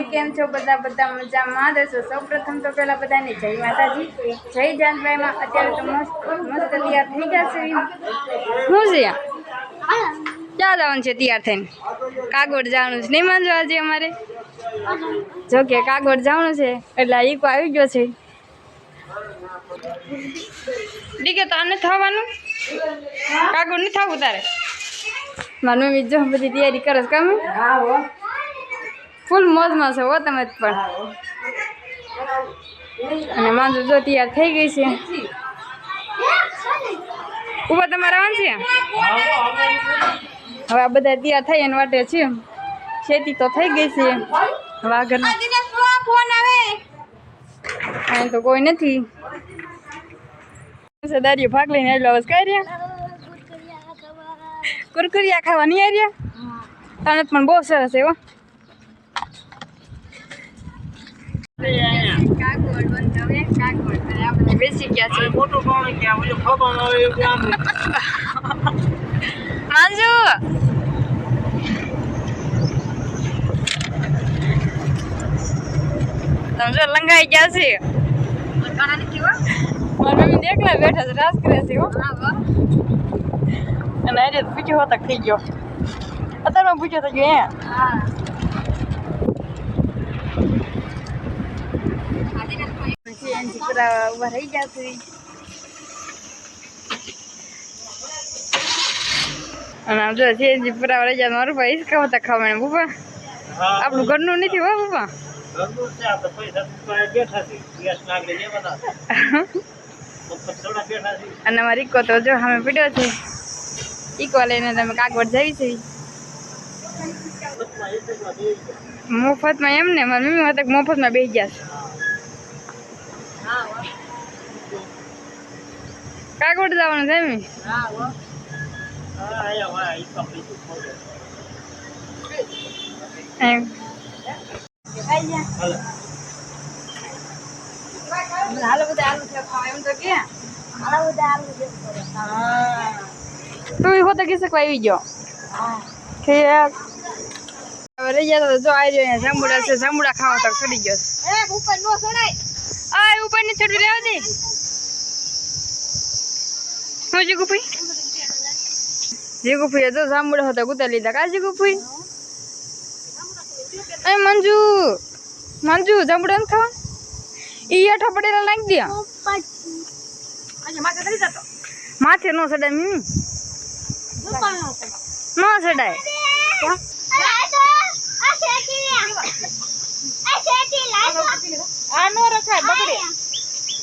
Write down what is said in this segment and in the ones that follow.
માતાજી કેમ છો? બધા બધા મજામાં? દેશો સૌ પ્રથમ તો પહેલાં બધાને જય માતાજી. જય જાનભાઈમાં. અત્યારે તો મસ્ત મસ્ત તૈયાર થઈ ગયા છે. શું છે ક્યાં જવાનું છે તૈયાર થઈને? કાગોડ જવાનું છે. નહીં માનજો આજે અમારે? જો કે કાગોડ જવાનું છે, એટલે ઈકો આવી ગયો છે. દીકે તો આને થવાનું કાગોડ નહીં થવું તારે? મારું બીજો બધી તૈયારી કરે કામ ફૂલ મોજમાં છે હો તમે પણ. અને માંજો જો તૈયાર થઈ ગઈ છે. ઊભા તમારા વાન છે? હવે આ બધા તૈયાર થઈ એના માટે છે. ખેતી તો થઈ ગઈ છે. હવે આગળ અહીં તો કોઈ નથી. દાદીઓ ભાગ લઈને આવેલો અવાજ કઈ રહ્યા? કુરકુરિયા ખાવા નહીં આવ્યા તને પણ બહુ સરસ એવો કાગોળ બનતો હવે કાગોળ અને આપણે બેસી ગયા છે મોટું કોણ કે ઓલું ખોબામાં આવે એવું આમ માંજુ તમે લંગાઈ ગયા છે મમ્મી દેખલા બેઠા છે રાસ કરે છે અને અરે પૂછ્યો હોતા થઈ ગયો અત્યારમાં પૂછ્યો થઈ ગયો હે. પછી પૂરા ઊભા રહી છે. અને આમ જો સીએનજી પૂરા રહી જાય મારું ભાઈ હિસકા હોતા ખાવાને. બુપા આપણું ઘરનું નથી હો બુપા? છે તો છે. અને અમારે ઈકો તો જો સામે પીડ્યો છે. ઈકો લઈને તમે કાગવડ જઈ છે. મફતમાં એમ ને મારી મમ્મી હતા મફતમાં બેસી ગયા છે કાગવડ જવાનું છે તો બીજું ખોલે. એમ હાલો. હાલો બધા આલુ છે ખાવા તો કે હોતો આવી ગયો રહી ગયા તો જો આવી રહ્યો જાંબુડા છે, જાંબુડા ખાવા તક ચડી ગયો ચડવી રહેવા દે. હું જી ગુફી જી ગુફી તો જાંબુડા હતા, ગુતા લીધા. કા જી ગુફી એ મંજુ મંજુ જાંબુડો ને ખાવા? ઈ અઠા પડેલા લાગી દે. માથે નો સડાય મીમી નો સડાય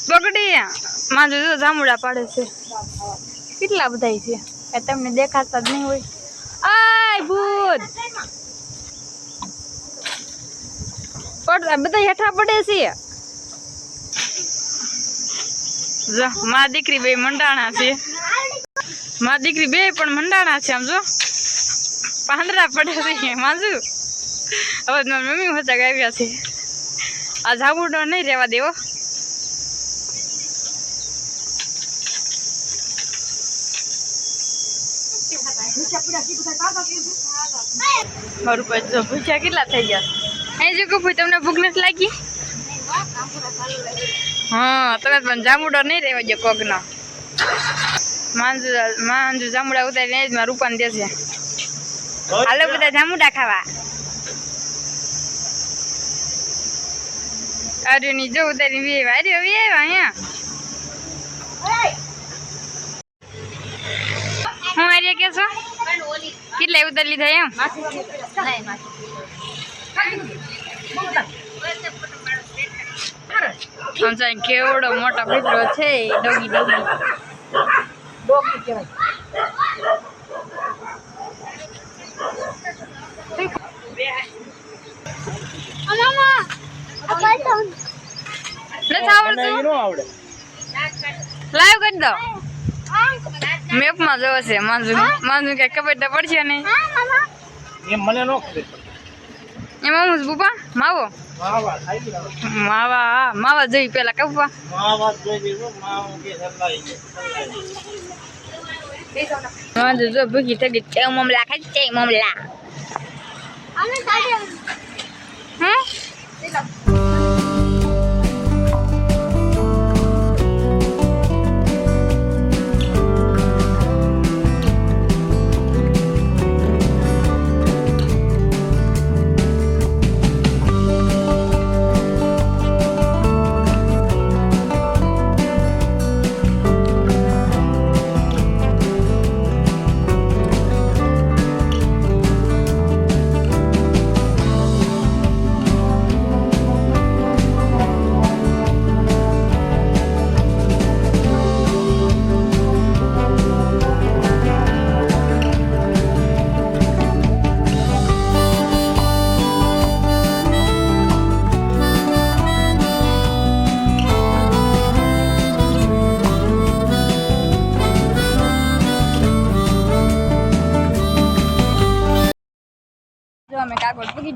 બગડી. માં જો જાંબુડા પાડે છે. કેટલા બધા છે? એ તમને દેખાતા જ નહીં હોય. આય ભૂત! પડતા બધા હેઠા પડે છે. જો માં દીકરી બે મંડાણા છે. મા દીકરી બે પણ મંડાણા છે આમ જો. પાંદડા પડે છે માજુ હવે મારી મમ્મી મજાક આવ્યા છે આ જાંબુડો નહીં રહેવા દેવો. મારું જો ભૂખ્યા કેટલા થઈ ગયા? એ જો કે તમને ભૂખ નથી લાગી? હા તમે પણ જામુડો નહીં રહેવા દે કોકનો. માંજુ માંજુ જામુડા ઉતારીને જ મારું રૂપાને દેશે હાલો બધા જામુડા ખાવા. આર્યુની જો ઉતારી વી આવ્યા આર્યો વી આવ્યા અહીંયા. હું આર્ય કે છો? કેટલા ઉતારી લીધા એમ? આમ કેવડો મોટો કૂતરો છે ડોગી ડોગી. નથી આવડતું? લાઈવ કરી દો. મેપમાં જોવો છે માંજુ માંજુ કે ખબર તો પડશે ને એમ મને નો ખબર. એમાં હું બુપા? માવો? માવા માવા જોઈ પેલા કપવા માવા જોઈ દીધું માવા કે સલાઈ ગયો માંજુ જો ભૂખી થઈ ગઈ ચે મમલા ખાઈ ચે મમલા. હમ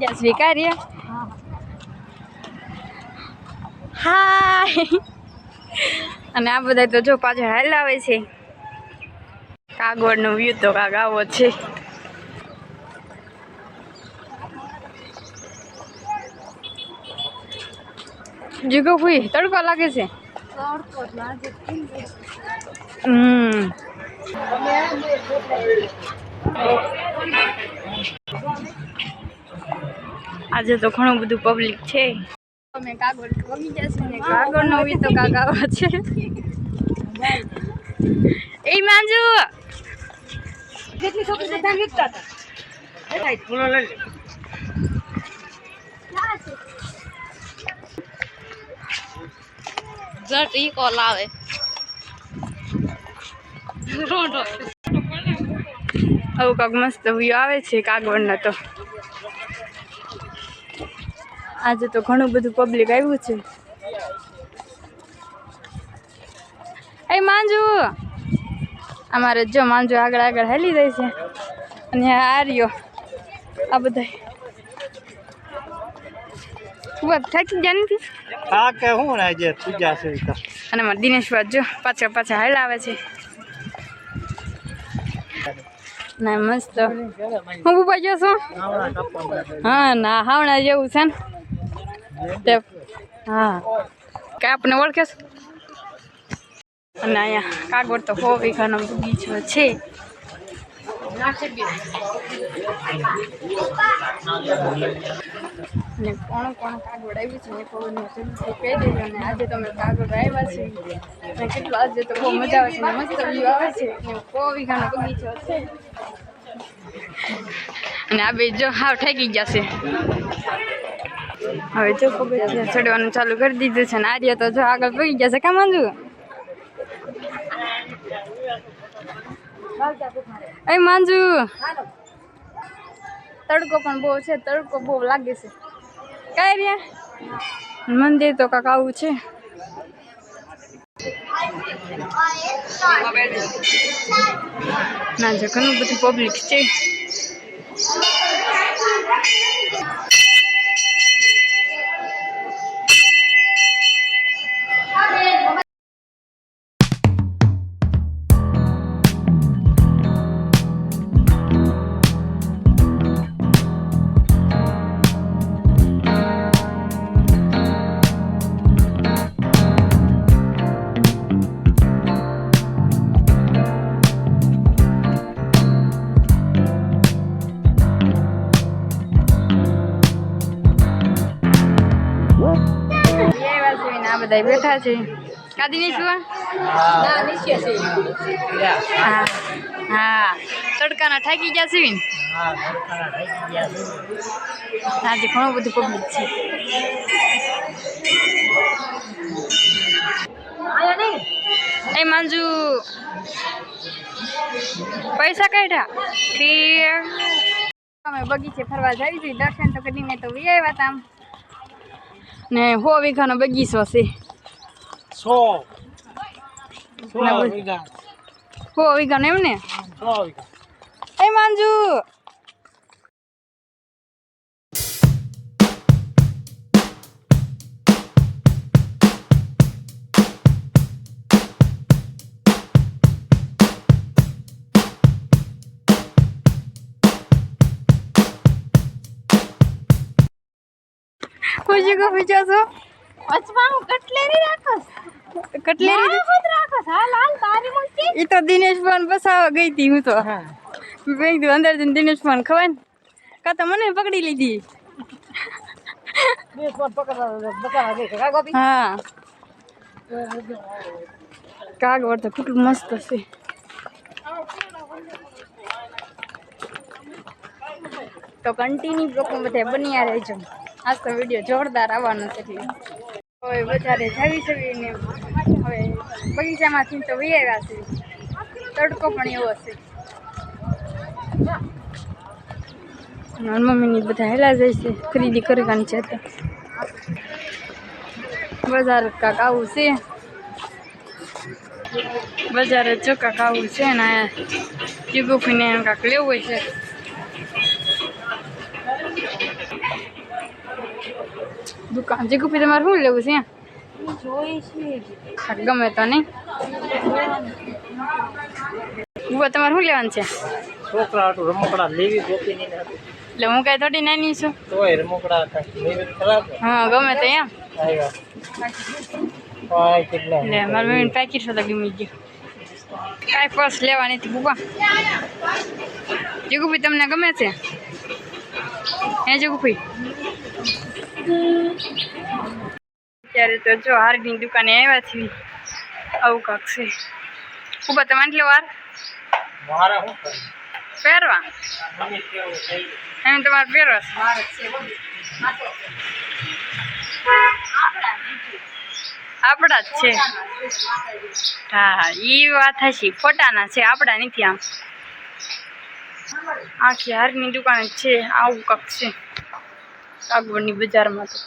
પગી સ્વીકારીએ હાય અને આ બધા તો જો પાછળ હાલ આવે છે. કાગવડનો વ્યૂ તો કાગ આવો છે. જીગો ફૂઈ તડકો લાગે છે? હમ. આજે તો ઘણું બધું પબ્લિક છે અમે કાગળ પગી જશે ને કાગળનો બી તો કાગાવો છે એ માંજુ જેટલી છોકરી બધા વીકતા હતા ફૂલો લઈ લે જટ ઈ કોલ આવે આવું કાંક મસ્ત વ્યૂ આવે છે કાગળનો તો આજે તો ઘણું બધું પબ્લિક આવ્યું છે. એ માંજુ! અમારે જો માંજુ આગળ આગળ હેલી દે છે. અને આ રહ્યો આ બધા વાત થાકી ગયા નથી? આ કે હું આજે પૂજા છે અને મારા દિનેશ વાત જો પાછળ પાછળ હાલ આવે છે. ના મસ્ત. હું ઊભા ગયો છું. હા ના હાવણા જેવું છે ને. હા. કે આપને ઓળખે છે? અને અહીંયા કાગળ તો સો વીઘાનો બગીચો છે. અને કોણ કોણ કાગળ આવ્યું છે કહી દેજો અને આજે તમે કાગળ આવ્યા છે અને કેટલું આજે તો બહુ મજા આવે છે મસ્ત વ્યૂ આવે છે. સો વીઘાનો બગીચો છે. અને આ બે જો હાવ ઠેકી જશે હવે જો પગથિયા ચડવાનું ચાલુ કરી દીધું છે ને આર્ય તો જો આગળ પગી છે. કામ માંજુ એ માંજુ. તડકો પણ બહુ છે, તડકો બહુ લાગે છે. કઈ રહ્યા મંદિર તો કાંક આવું છે. ના, જો ઘણું બધું પબ્લિક છે. બધા બેઠા છે. કાદી નહીં સુવા ના નિશ્ચય છે. હા હા. તડકાના થાકી ગયા છે ને હા ઘરખાના થઈ ગયા છે. આજે ઘણું બધું પબ્લિક છે. એ માંજુ પૈસા કાઢ્યા? અમે બગીચે ફરવા જઈ હતી દર્શન તો કરીને તો વી આવ્યા હતા આમ. ને હો વીઘાનો બગીચો છે. સો. સો વીઘા. હો વીઘાનો એમ ને? સો વીઘા. એ માંજુ! ખુશી કો પૂછો છો વચમાં હું કટલેરી રાખસ કટલેરી? ખુદ રાખસ હા લાલ તારી મુલકી એ તો દિનેશ પણ બસાવા ગઈ હતી હું તો. મેં કીધું અંદર જઈને દિનેશ પણ ખવાય ને. કા તો મને પકડી લીધી. ફોન હા. કાગળ તો કેટલું મસ્ત છે. તો કન્ટિન્યુ લોકો બધા બન્યા રહેજો. આજ તો વીડિયો જોરદાર આવવાનો છે હવે વધારે જાવી જવીને હવે બગીચામાંથી તો વી છે. તડકો પણ એવો છે. મારી મમ્મીની બધા હેલા જાય છે, ખરીદી કરવાની છે તો બજાર કાંક આવું છે. બજારે જો કાંક આવું છે ને એમ કાંક લેવું છે. દુકાન જે ગુફી તમારે શું લેવું છે? ગમે તો નહીં. બુઆ તમારે શું લેવાનું છે? છોકરા રમકડા લેવી ગોપી ને એટલે હું કાંઈ થોડી નાની છું. તોય રમકડા. હા ગમે તો એમ. લે મારી મમ્મીને પેકેટ સાથે ગમી ગયું. કાંઈ પર્સ લેવાની હતી બુબા જગુભાઈ તમને ગમે છે? હે જગુભાઈ અત્યારે તો જો હારની દુકાને આવ્યા છીએ. આવું કાંક છે. ઊભા તમે આટલો વાર? પહેરવા. એમ તમારે પહેરવા છે. આપણા જ છે. હા એ વાત હશી. ફોટાના છે આપણા નથી આમ. આખી હારની દુકાન જ છે. આવું કાંક છે. કાગવડની બજારમાં તો